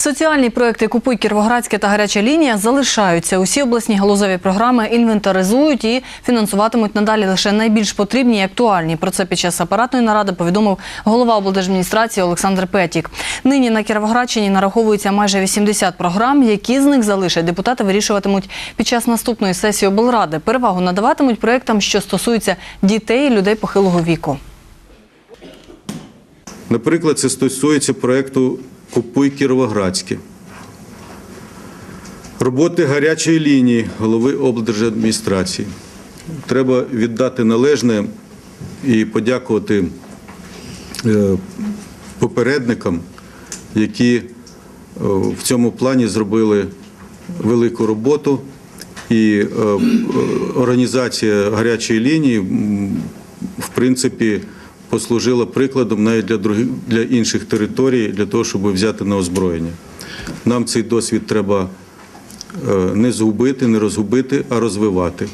Соціальні проекти Купуй Кіровоградське та гаряча лінія залишаються. Усі обласні галузеві програми інвентаризують і фінансуватимуть надалі лише найбільш потрібні і актуальні. Про це під час апаратної наради повідомив голова облдержадміністрації Олександр Петік. Нині на Кіровоградщині нараховується майже 80 програм. Які з них залишать депутати вирішуватимуть під час наступної сесії облради. Перевагу надаватимуть проектам, що стосуються дітей і людей похилого віку. Наприклад, це стосується проєкту Купуй Кіровоградське. Роботи гарячої лінії голови облдержадміністрації. Треба віддати належне і подякувати е, попередникам, які е, в цьому плані зробили велику роботу. І е, організація гарячої лінії, в принципі, послужила прикладом навіть для других для інших територій, для того, щоб взяти на озброєння. Нам цей досвід треба е, не згубити, не розгубити, а розвивати.